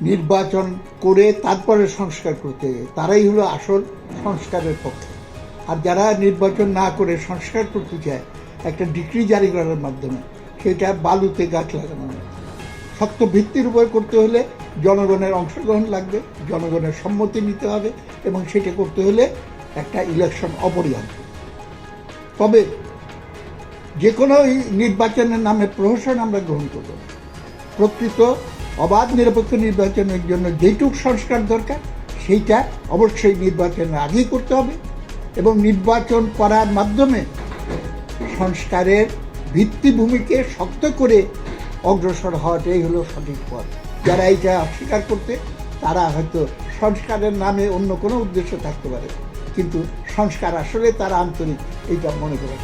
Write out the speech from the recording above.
নির্বাচন করে তারপরে সংস্কার করতে। তারাই হলো আসল সংস্কারের পক্ষে। আর যারা নির্বাচন না করে সংস্কার করতে চায়, একটা ডিগ্রি জারি করার মাধ্যমে, সেটা বালুতে গাছ লাগানো শক্ত ভিত্তির উপর করতে হলে জনগণের অংশগ্রহণ লাগবে, জনগণের সম্মতি নিতে হবে, এবং সেটা করতে হলে একটা ইলেকশন অপরিহার্য। তবে যে কোনো নির্বাচনের নামে প্রহসন আমরা গ্রহণ করব। প্রকৃত অবাধ নিরপেক্ষ নির্বাচনের জন্য যেটুক সংস্কার দরকার, সেইটা অবশ্যই নির্বাচনের আগেই করতে হবে এবং নির্বাচন করার মাধ্যমে সংস্কারের ভিত্তিভূমিকে শক্ত করে অগ্রসর হওয়াটাই হলো সঠিক পথ। যারা এইটা অস্বীকার করতে, তারা হয়তো সংস্কারের নামে অন্য কোনো উদ্দেশ্য থাকতে পারে। কিন্তু সংস্কার আসলে তারা আন্তরিক, এইটা মনে করে